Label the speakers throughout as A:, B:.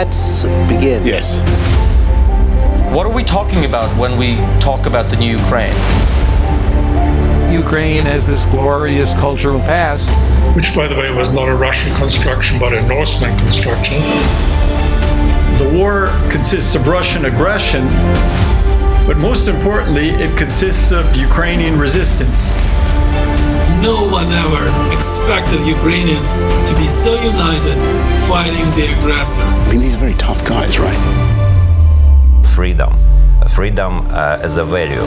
A: let's begin.
B: Yes.
C: What are we talking about when we talk about the new Ukraine?
D: Ukraine has this glorious cultural past.
E: which, by the way, was not a Russian construction but a Norseman construction.
F: The war consists of Russian aggression, but most importantly, it consists of Ukrainian resistance.
G: No one ever expected Ukrainians to be so united fighting the aggressor.
B: I mean, these are very tough guys, right?
H: freedom. Freedom uh, as a value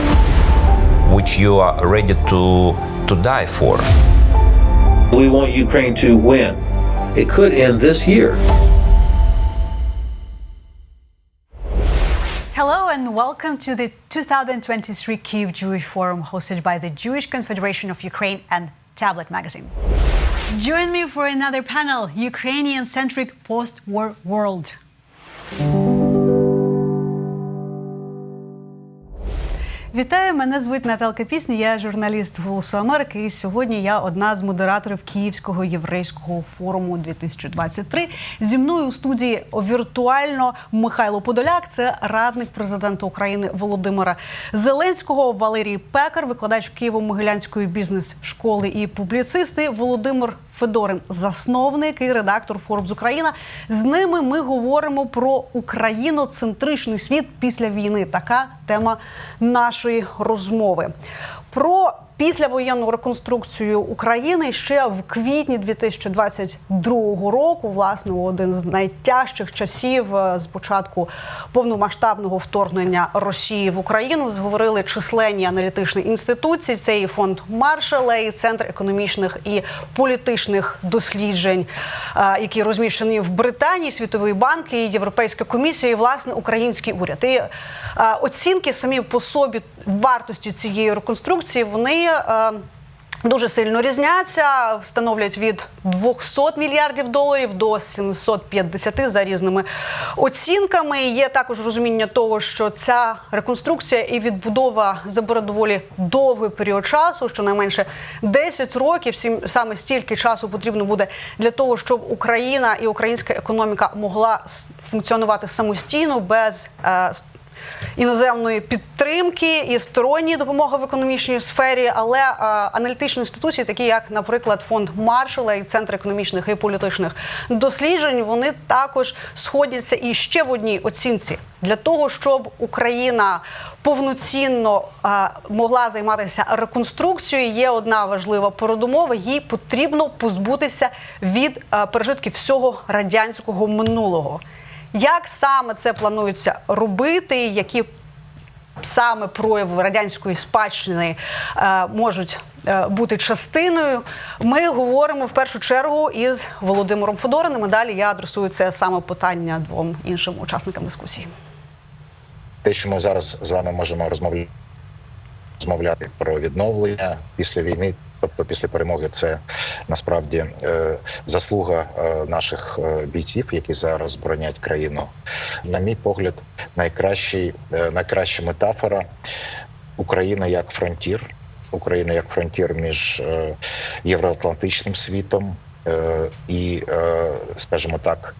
H: which you are ready to, to die for.
I: We want Ukraine to win. It could end this year.
J: Welcome to the 2023 Kyiv Jewish Forum hosted by the Jewish Confederation of Ukraine and Tablet Magazine. Join me for another panel Ukrainian centric post war world. Вітаю, мене звуть Наталка Пісня, я журналіст Голосу Америки. І сьогодні я одна з модераторів Київського єврейського форуму 2023. Зі мною у студії віртуально Михайло Подоляк, це радник президента України Володимира Зеленського, Валерій Пекар, викладач Києво-Могилянської бізнес-школи і публіцисти Володимир Федорин, засновник і редактор Forbes Україна. З ними ми говоримо про україноцентричний світ після війни. Така тема нашої розмови. Про післявоєнну реконструкцію України ще в квітні 2022 року, власне, у один з найтяжчих часів е, з початку повномасштабного вторгнення Росії в Україну зговорили численні аналітичні інституції. Це і фонд Маршала, і центр економічних і політичних досліджень, е, які розміщені в Британії, Світовий банк і Європейська комісія, і власне український уряд. І е, оцінки самі по собі вартості цієї реконструкції вони. е, Дуже сильно різняться, становлять від 200 мільярдів доларів до 750 за різними оцінками. Є також розуміння того, що ця реконструкція і відбудова забере доволі довгий період часу, щонайменше 10 років. Саме стільки часу потрібно буде для того, щоб Україна і українська економіка могла функціонувати самостійно без е, іноземної підтримки і сторонньої допомоги в економічній сфері, але е, аналітичні інституції, такі як, наприклад, фонд Маршала і Центр економічних і політичних досліджень, вони також сходяться і ще в одній оцінці для того, щоб Україна повноцінно е, могла займатися реконструкцією. Є одна важлива передумова: їй потрібно позбутися від е, пережитків всього радянського минулого. Як саме це планується робити? Які саме прояви радянської спадщини е, можуть е, бути частиною? Ми говоримо в першу чергу із Володимиром Федориним. і Далі я адресую це саме питання двом іншим учасникам дискусії.
K: те, що ми зараз з вами можемо розмовляти, розмовляти про відновлення після війни, тобто після перемоги, це насправді е, заслуга е, наших е, бійців, які зараз боронять країну. На мій погляд, найкращий, найкраща метафора Україна як фронтір. Україна як фронтір між євроатлантичним світом і, скажімо так,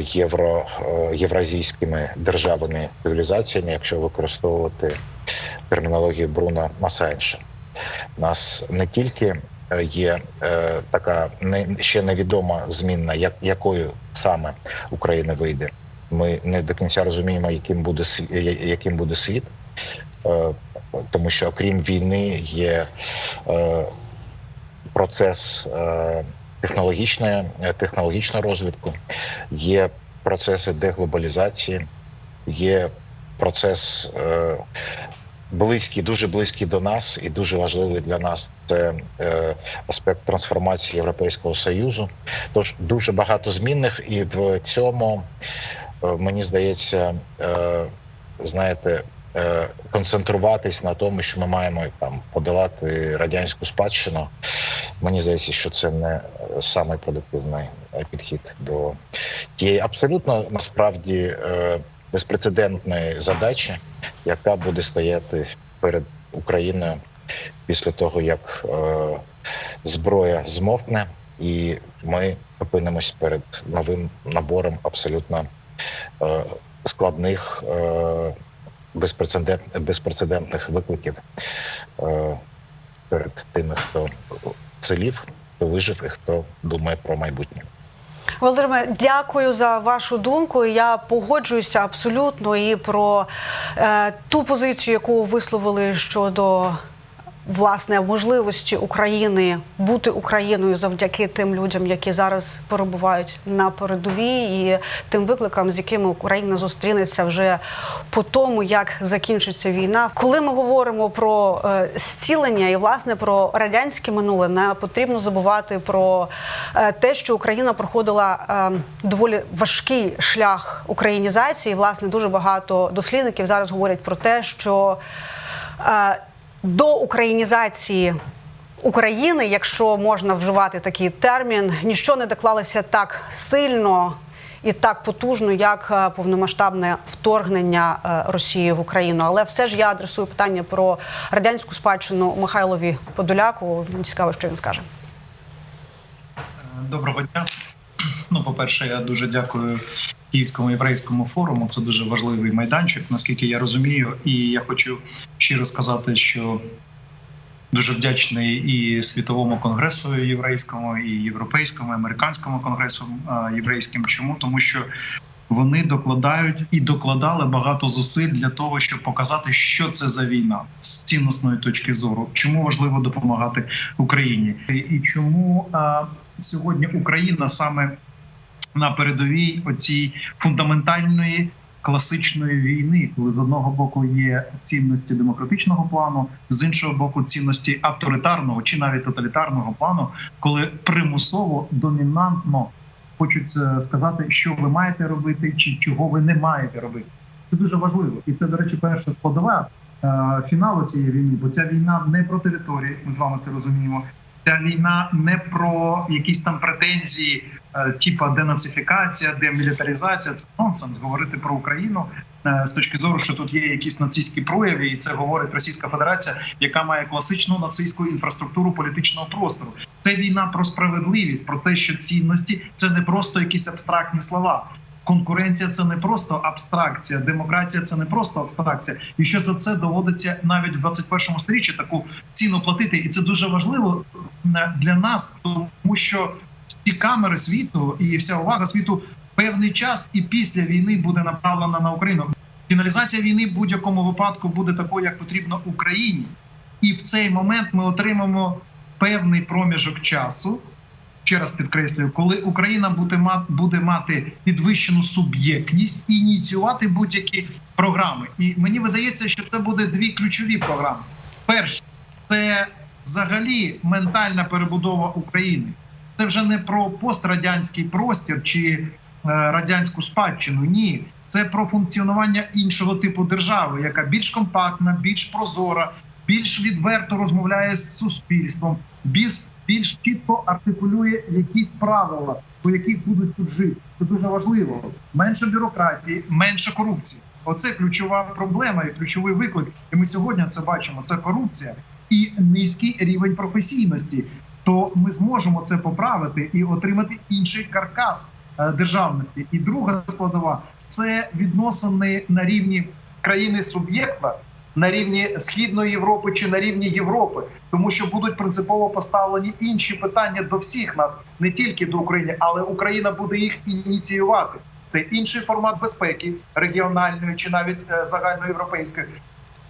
K: євро, євразійськими державами цивілізаціями, якщо використовувати термінологію Бруна Масайнша. Нас не тільки е, є е, така не ще невідома змінна, як якою саме Україна вийде. Ми не до кінця розуміємо, яким буде яким буде світ, Е, тому що окрім війни є е, процес е, технологічної е, технологічного розвитку, є процеси деглобалізації, є процес е, близький, дуже близький до нас і дуже важливий для нас. Це е, аспект трансформації Європейського союзу. Тож дуже багато змінних, і в цьому е, мені здається, е, знаєте. е, Концентруватись на тому, що ми маємо там подолати радянську спадщину. Мені здається, що це не самий продуктивний е, підхід до тієї абсолютно насправді е, безпрецедентної задачі, яка буде стояти перед Україною після того, як е, зброя змовкне, і ми опинимось перед новим набором абсолютно е, складних е, безпрецедент, безпрецедентних викликів е, перед тими, хто целів, хто вижив і хто думає про майбутнє.
J: Володимире, дякую за вашу думку. Я погоджуюся абсолютно і про е, ту позицію, яку висловили щодо власне можливості України бути Україною завдяки тим людям, які зараз перебувають на передовій, і тим викликам, з якими Україна зустрінеться вже по тому, як закінчиться війна. Коли ми говоримо про е, зцілення і власне про радянське минуле, не потрібно забувати про е, те, що Україна проходила е, доволі важкий шлях українізації. Власне, дуже багато дослідників зараз говорять про те, що до українізації України, якщо можна вживати такий термін, ніщо не доклалося так сильно і так потужно, як е, повномасштабне вторгнення е, Росії в Україну. Але все ж я адресую питання про радянську спадщину Михайлові Подоляку. Цікаво, що він скаже.
A: Доброго дня. Ну, по-перше, я дуже дякую Київському єврейському форуму. Це дуже важливий майданчик, наскільки я розумію. І я хочу щиро сказати, що дуже вдячний і світовому конгресу єврейському, і європейському, і американському конгресу єврейським. Чому? Тому що вони докладають і докладали багато зусиль для того, щоб показати, що це за війна з цінностної точки зору, чому важливо допомагати Україні, і, чому сьогодні Україна саме на передовій оцій фундаментальної класичної війни, коли з одного боку є цінності демократичного плану, з іншого боку, цінності авторитарного чи навіть тоталітарного плану, коли примусово домінантно хочуть е, сказати, що ви маєте робити, чи чого ви не маєте робити. Це дуже важливо, і це, до речі, перша складова е, фіналу цієї війни, бо ця війна не про території. Ми з вами це розуміємо. Ця війна не про якісь там претензії, е, типа денацифікація, демілітаризація. Це нонсенс говорити про Україну е, з точки зору, що тут є якісь нацистські прояви, і це говорить Російська Федерація, яка має класичну нацистську інфраструктуру політичного простору. Це війна про справедливість, про те, що цінності це не просто якісь абстрактні слова. Конкуренція це не просто абстракція, демократія це не просто абстракція, і що за це доводиться навіть в 21 сторіччі таку ціну платити, і це дуже важливо для нас, тому що всі камери світу і вся увага світу певний час і після війни буде направлена на Україну. Фіналізація війни в будь-якому випадку буде такою, як потрібно Україні, і в цей момент ми отримаємо певний проміжок часу ще раз підкреслюю, коли Україна буде мати підвищену суб'єктність і ініціювати будь-які програми. І мені видається, що це буде дві ключові програми. Перше, це взагалі ментальна перебудова України. Це вже не про пострадянський простір чи е, радянську спадщину. Ні, це про функціонування іншого типу держави, яка більш компактна, більш прозора, більш відверто розмовляє з суспільством, більш більш чітко артикулює якісь правила, по яких будуть тут жити. Це дуже важливо. Менше бюрократії, менше корупції. Оце ключова проблема і ключовий виклик. І ми сьогодні це бачимо. Це корупція і низький рівень професійності. То ми зможемо це поправити і отримати інший каркас е, державності. І друга складова це відносини на рівні країни суб'єкта на рівні східної Європи чи на рівні Європи, тому що будуть принципово поставлені інші питання до всіх нас, не тільки до України, але Україна буде їх ініціювати. Це інший формат безпеки регіональної чи навіть е, загальноєвропейської.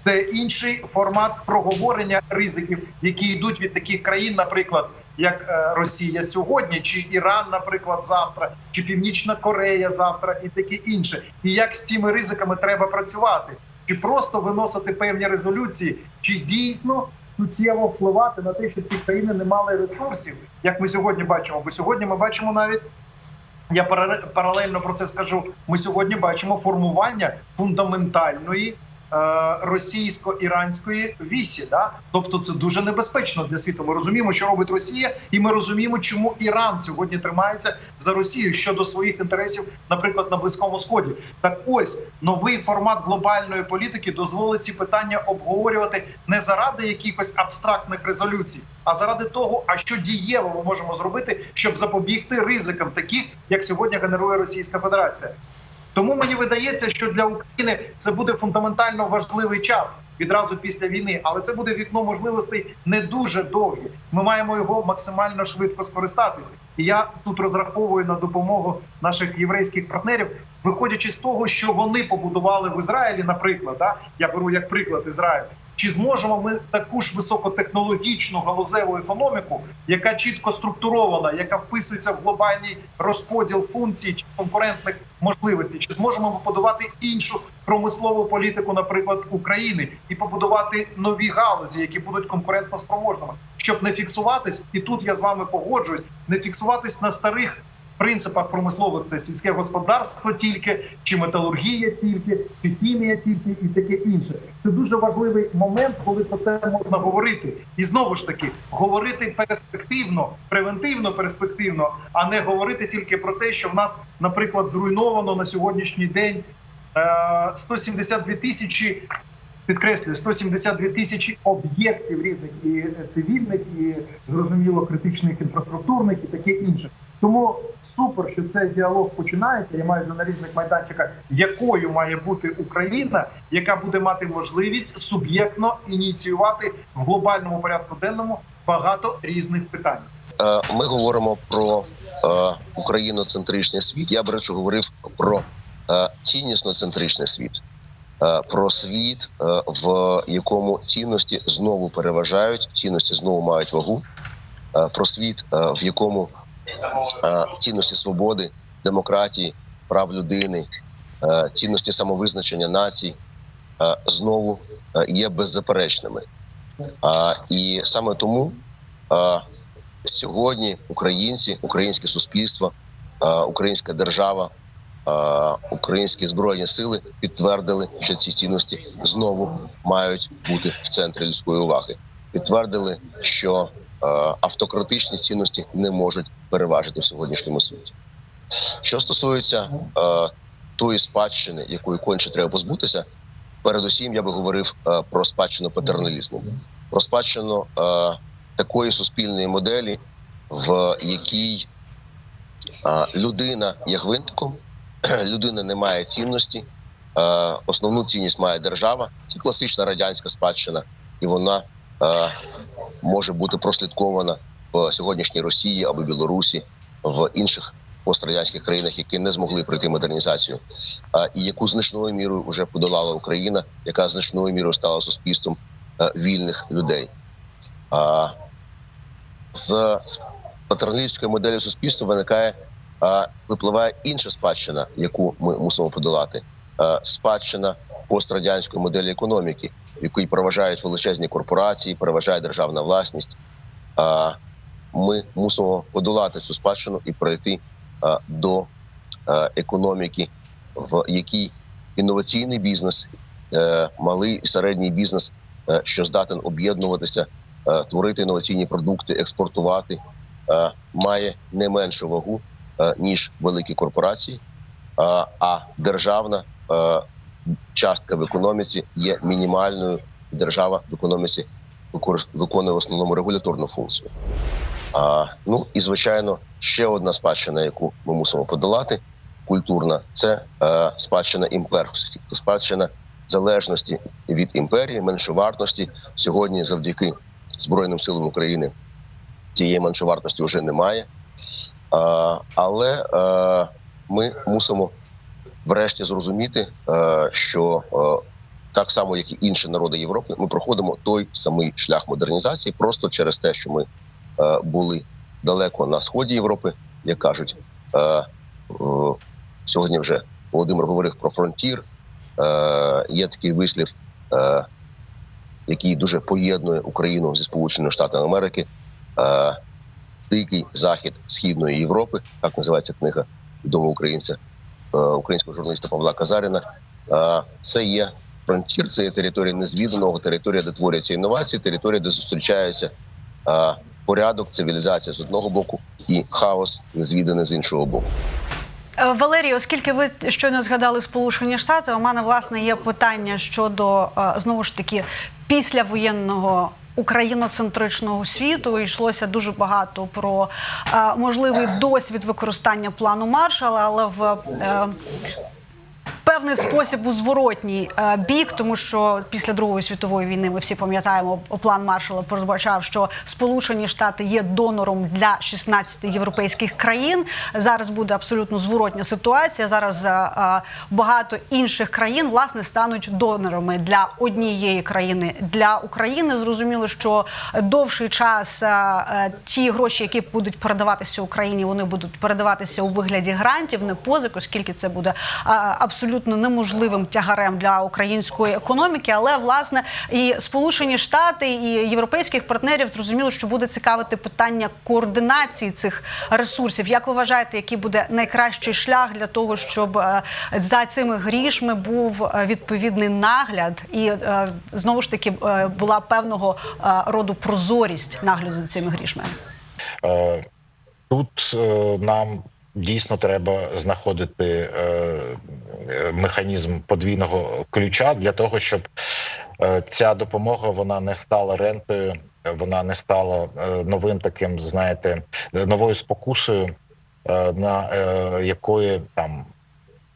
A: Це інший формат проговорення ризиків, які йдуть від таких країн, наприклад, як е, Росія сьогодні, чи Іран, наприклад, завтра, чи Північна Корея завтра, і таке інше. І як з цими ризиками треба працювати? Чи просто виносити певні резолюції, чи дійсно суттєво впливати на те, що ці країни не мали ресурсів, як ми сьогодні бачимо? Бо сьогодні ми бачимо навіть. Я паралельно про це скажу. Ми сьогодні бачимо формування фундаментальної російсько-іранської вісі. Да? Тобто, це дуже небезпечно для світу. Ми розуміємо, що робить Росія, і ми розуміємо, чому Іран сьогодні тримається за Росію щодо своїх інтересів, наприклад, на близькому сході. Так, ось новий формат глобальної політики дозволить ці питання обговорювати не заради якихось абстрактних резолюцій, а заради того, а що дієво ми можемо зробити, щоб запобігти ризикам, таких як сьогодні генерує Російська Федерація. Тому мені видається, що для України це буде фундаментально важливий час відразу після війни, але це буде вікно можливостей не дуже довгі. Ми маємо його максимально швидко скористатися. І я тут розраховую на допомогу наших єврейських партнерів, виходячи з того, що вони побудували в Ізраїлі, наприклад, да? я беру як приклад Ізраїль. Чи зможемо ми таку ж високотехнологічну галузеву економіку, яка чітко структурована, яка вписується в глобальний розподіл функцій чи конкурентних можливостей? Чи зможемо ми побудувати іншу промислову політику, наприклад, України, і побудувати нові галузі, які будуть конкурентно спроможними, щоб не фіксуватись, і тут я з вами погоджуюсь, не фіксуватись на старих принципах промислових це сільське господарство тільки, чи металургія тільки, чи хімія тільки, і таке інше. Це дуже важливий момент, коли про це можна говорити. І знову ж таки говорити перспективно, превентивно, перспективно, а не говорити тільки про те, що в нас, наприклад, зруйновано на сьогоднішній день е, 172 тисячі. Підкреслюю, 172 тисячі об'єктів різних і цивільних, і зрозуміло критичних інфраструктурних, і таке інше. Тому супер, що цей діалог починається. Я маю на різних майданчиках, якою має бути Україна, яка буде мати можливість суб'єктно ініціювати в глобальному порядку денному багато різних питань.
L: Е, Ми говоримо про е, україноцентричний світ. Я, до речі, говорив про е, ціннісно-центричний світ, Е, про світ, е, в якому цінності знову переважають, цінності знову мають вагу, про світ, в якому цінності свободи, демократії, прав людини, е, цінності самовизначення націй е, знову е, є беззаперечними. І саме тому сьогодні українці, українське суспільство, українська держава, українські збройні сили підтвердили, що ці цінності знову мають бути в центрі людської уваги. Підтвердили, що автократичні цінності не можуть переважити в сьогоднішньому світі. Що стосується а, тої спадщини, якої конче треба позбутися, передусім я би говорив е, про спадщину патерналізму, про спадщину е, такої суспільної моделі, в якій е, людина є гвинтиком, людина не має цінності, е, основну цінність має держава. Це класична радянська спадщина, і вона е, може бути прослідкована в сьогоднішній Росії або Білорусі, в інших пострадянських країнах, які не змогли пройти модернізацію, і яку значною мірою вже подолала Україна, яка значною мірою стала суспільством е, вільних людей. А, з патерналістської моделі суспільства виникає випливає інша спадщина, яку ми мусимо подолати. Спадщина пострадянської моделі економіки, в якій переважають величезні корпорації, переважає державна власність. Ми мусимо подолати цю спадщину і пройти до економіки, в якій інноваційний бізнес, е, малий і середній бізнес, е, що здатен об'єднуватися, е, творити інноваційні продукти, експортувати, має не меншу вагу ніж великі корпорації. А, державна частка в економіці є мінімальною. і Держава в економіці виконує в основному регуляторну функцію. А, ну і звичайно, ще одна спадщина, яку ми мусимо подолати, культурна, це е, спадщина імперськості, це спадщина залежності від імперії, меншовартості. Сьогодні, завдяки Збройним силам України, цієї меншовартості вже немає. А, але е, ми мусимо врешті зрозуміти, е, що е, так само, як і інші народи Європи, ми проходимо той самий шлях модернізації, просто через те, що ми е, були далеко на сході Європи, як кажуть. Сьогодні вже Володимир говорив про фронтір. Є такий вислів, який дуже поєднує Україну зі Сполученими Штатами Америки. Дикий захід східної Європи, так називається книга відомого українця, українського журналіста Павла Казаріна. Е, це є фронтір, це є територія незвіданого, територія, де творяться інновації, територія, де зустрічаються е, порядок, цивілізація з одного боку і хаос незвіданий з іншого боку.
J: Е, Валерій, оскільки ви щойно згадали Сполучені Штати, у мене власне є питання щодо е, знову ж таки післявоєнного україноцентричного світу. Йшлося дуже багато про е, можливий досвід використання плану Маршала, але в е, певний спосіб у зворотній е, бік, тому що після Другої світової війни ми всі пам'ятаємо, план Маршала передбачав, що Сполучені Штати є донором для 16 європейських країн. Зараз буде абсолютно зворотня ситуація. Зараз е, е, багато інших країн власне стануть донорами для однієї країни. Для України зрозуміло, що довший час ті гроші, які будуть передаватися Україні, вони будуть передаватися у вигляді грантів, не позик, оскільки це буде а, абсолютно неможливим тягарем для української економіки. Але власне і Сполучені Штати і європейських партнерів зрозуміло, що буде цікавити питання координації цих ресурсів. Як ви вважаєте, який буде найкращий шлях для того, щоб е, за цими грішми був е, відповідний нагляд, і е, знову ж таки була певного роду прозорість нагляду за цими грішми?
K: Тут нам дійсно треба знаходити е, механізм подвійного ключа для того, щоб е, ця допомога вона не стала рентою, вона не стала е, новим таким, знаєте, новою спокусою, на якої там.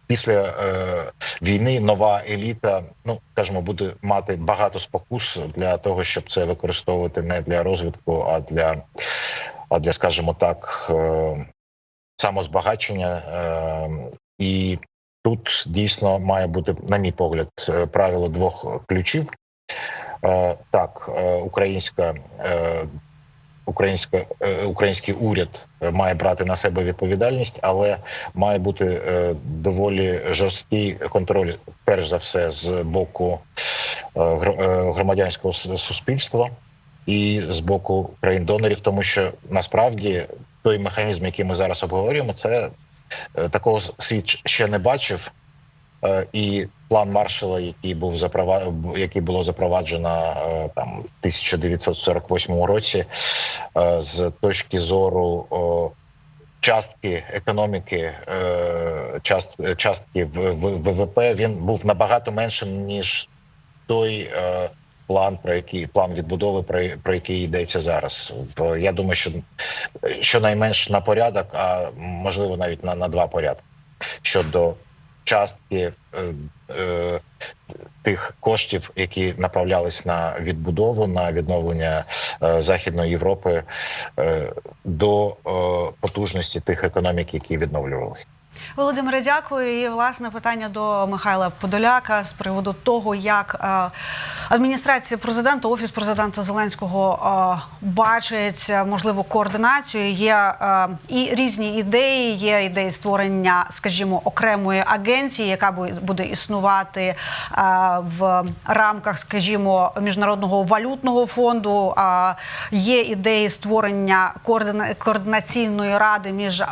K: Після е, війни нова еліта, ну скажімо, буде мати багато спокус для того, щоб це використовувати не для розвитку, а для, а для, скажімо так, самозбагачення. Е, і тут дійсно має бути, на мій погляд, е, правило двох ключів. Е, так, українська. Українська український уряд має брати на себе відповідальність, але має бути доволі жорсткий контроль, перш за все, з боку громадянського суспільства і з боку країн-донорів, тому що насправді той механізм, який ми зараз обговорюємо, це е, такого світ ще не бачив. Е, І план Маршала, який був заправа... який було запроваджено е, там в 1948 році, е, з точки зору частки економіки, е, част... частки ВВП, він був набагато меншим ніж той е, план, про який план відбудови, про, про який йдеться зараз. Бо Я думаю, що щонайменш на порядок, а можливо навіть на, на два порядки щодо частки е, е, тих коштів, які направлялись на відбудову, на відновлення е, Західної Європи е, до е, потужності тих економік, які відновлювалися.
J: Володимире, дякую. І власне питання до Михайла Подоляка з приводу того, як е, адміністрація президента, офіс президента Зеленського е, бачить е, можливу координацію. Є і різні ідеї. Є ідеї створення, скажімо, окремої агенції, яка буде існувати в рамках, скажімо, міжнародного валютного фонду. Є ідеї створення координа- координаційної ради між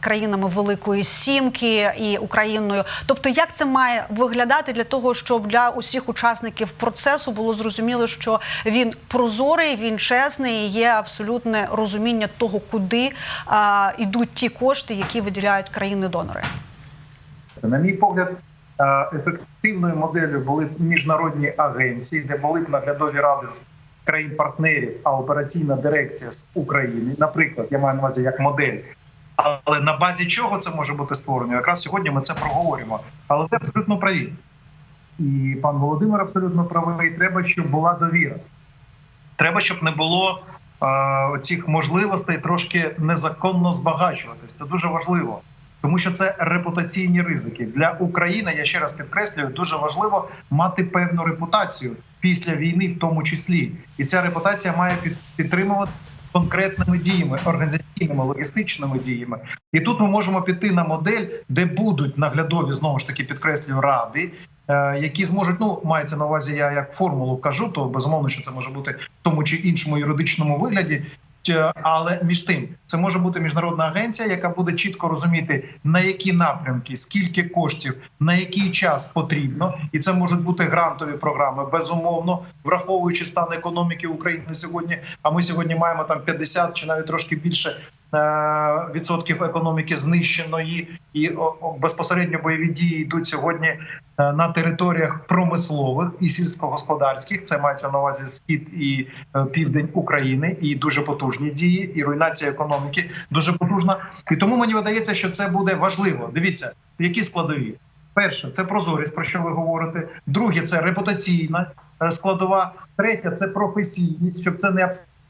J: країнами Великої Сімки і Україною. Тобто, як це має виглядати для того, щоб для усіх учасників процесу було зрозуміло, що він прозорий, він чесний, і є абсолютне розуміння того, куди е, йдуть ті кошти, які виділяють країни-донори.
A: На мій погляд, ефективною моделлю були б міжнародні агенції, де були б наглядові ради з країн-партнерів, а операційна дирекція з України. Наприклад, я маю на увазі як модель. Але на базі чого це може бути створено? Якраз сьогодні ми це проговоримо. Але ви абсолютно праві. І пан Володимир абсолютно правий. Треба, щоб була довіра. Треба, щоб не було е, цих можливостей трошки незаконно збагачуватись. Це дуже важливо. Тому що це репутаційні ризики для України. Я ще раз підкреслюю, дуже важливо мати певну репутацію після війни, в тому числі, і ця репутація має підтримувати конкретними діями, організаційними, логістичними діями. І тут ми можемо піти на модель, де будуть наглядові знову ж таки підкреслюю ради, е, які зможуть, ну мається на увазі, я як формулу кажу, то безумовно, що це може бути в тому чи іншому юридичному вигляді. Е, Але між тим, це може бути міжнародна агенція, яка буде чітко розуміти на які напрямки, скільки коштів, на який час потрібно, і це можуть бути грантові програми, безумовно, враховуючи стан економіки України сьогодні. А ми сьогодні маємо там 50 чи навіть трошки більше відсотків економіки знищеної, і безпосередньо бойові дії йдуть сьогодні е, на територіях промислових і сільськогосподарських. Це мається на увазі схід і е, південь України, і дуже потужні дії, і руйнація економіки дуже потужна. І тому мені видається, що це буде важливо. Дивіться, які складові. Перше це прозорість, про що ви говорите. Друге це репутаційна е, складова. Третє це професійність, щоб це не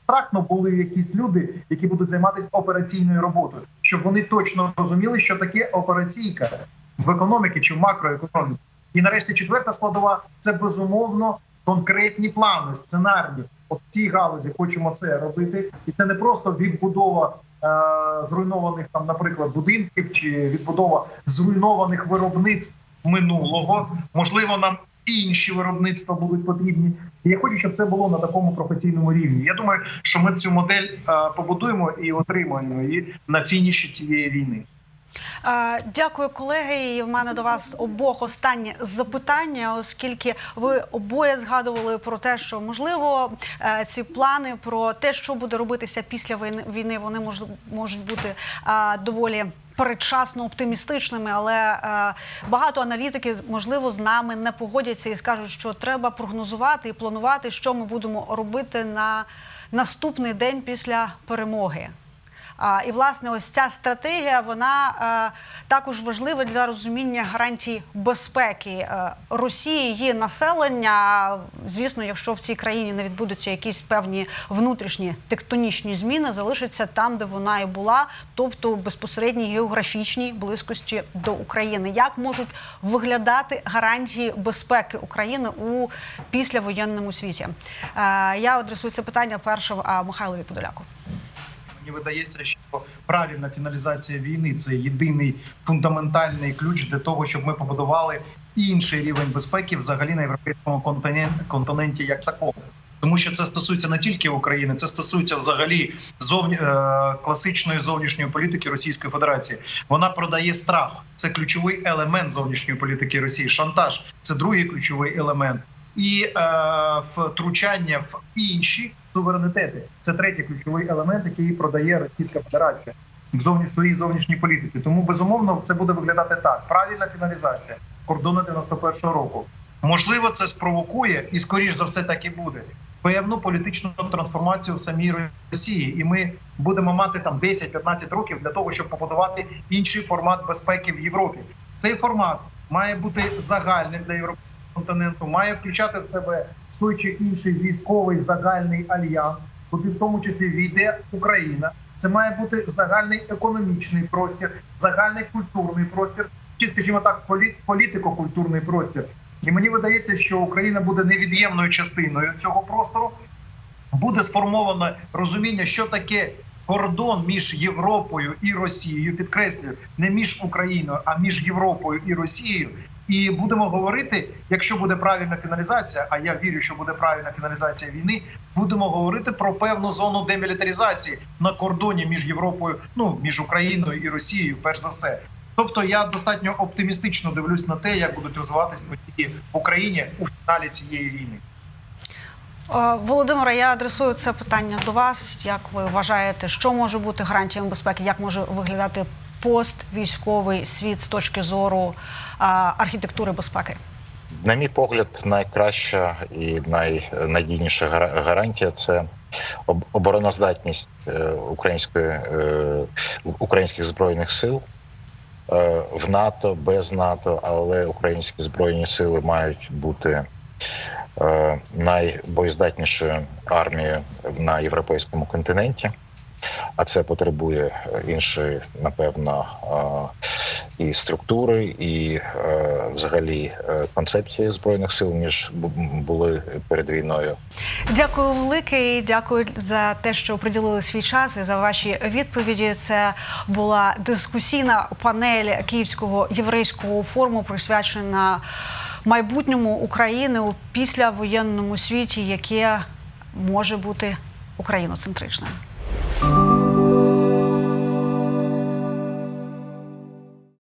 A: абстрактно були якісь люди, які будуть займатися операційною роботою, щоб вони точно розуміли, що таке операційка в економіці чи в макроекономіці. І нарешті четверта складова це безумовно конкретні плани, сценарії. От в цій галузі хочемо це робити, і це не просто відбудова е, зруйнованих там, наприклад, будинків чи відбудова зруйнованих виробництв минулого. Можливо, нам інші виробництва будуть потрібні. І я хочу, щоб це було на такому професійному рівні. Я думаю, що ми цю модель е, побудуємо і отримаємо її на фініші цієї війни.
J: Дякую, колеги. І в мене до вас обох останнє запитання, оскільки ви обоє згадували про те, що можливо е, ці плани про те, що буде робитися після війни- вони мож- можуть бути доволі. Передчасно оптимістичними, але е, багато аналітиків можливо з нами не погодяться і скажуть, що треба прогнозувати і планувати, що ми будемо робити на наступний день після перемоги. І власне, ось ця стратегія вона е, також важлива для розуміння гарантій безпеки е, Росії, її населення. Звісно, якщо в цій країні не відбудуться якісь певні внутрішні тектонічні зміни, залишиться там, де вона і була, тобто в безпосередній географічній близькості до України. Як можуть виглядати гарантії безпеки України у післявоєнному світі? Е, я адресую це питання першим Михайлові Подоляку.
A: Мені видається, що правильна фіналізація війни це єдиний фундаментальний ключ для того, щоб ми побудували інший рівень безпеки взагалі на європейському континенті, як такому. Тому що це стосується не тільки України, це стосується взагалі зовні е, класичної зовнішньої політики Російської Федерації. Вона продає страх. Це ключовий елемент зовнішньої політики Росії. Шантаж це другий ключовий елемент. І е, втручання в інші суверенітети це третій ключовий елемент, який продає Російська Федерація в зовні в своїй зовнішній політиці. Тому безумовно це буде виглядати так: правильна фіналізація кордону 91-го року. Можливо, це спровокує, і скоріш за все так і буде. Певну політичну трансформацію в самій Росії, і ми будемо мати там 10-15 років для того, щоб побудувати інший формат безпеки в Європі. Цей формат має бути загальним для Європейського континенту, має включати в себе той чи інший військовий загальний альянс, куди в тому числі війде Україна. Це має бути загальний економічний простір, загальний культурний простір, чи, скажімо так, полі- політико-культурний простір. І мені видається, що Україна буде невід'ємною частиною цього простору. Буде сформовано розуміння, що таке кордон між Європою і Росією. Підкреслюю, не між Україною, а між Європою і Росією. І будемо говорити, якщо буде правильна фіналізація, а я вірю, що буде правильна фіналізація війни. Будемо говорити про певну зону демілітаризації на кордоні між Європою, ну між Україною і Росією, перш за все. Тобто я достатньо оптимістично дивлюсь на те, як будуть розвиватись події в Україні у фіналі цієї війни.
J: Е, Володимире, я адресую це питання до вас. Як ви вважаєте, що може бути гарантіями безпеки? Як може виглядати поствійськовий світ з точки зору архітектури безпеки?
K: На мій погляд, найкраща і найнадійніша гара- гарантія це об- обороноздатність е, української е, українських збройних сил е, в НАТО, без НАТО, але українські збройні сили мають бути найбоєздатнішою армією на європейському континенті. А це потребує е, іншої, напевно, е, і структури, і е, взагалі концепції збройних сил ніж бу- були перед війною.
J: Дякую велике і дякую за те, що приділили свій час і за ваші відповіді. Це була дискусійна панель Київського єврейського форуму, присвячена майбутньому України у післявоєнному світі, яке може бути україноцентричним. Bye.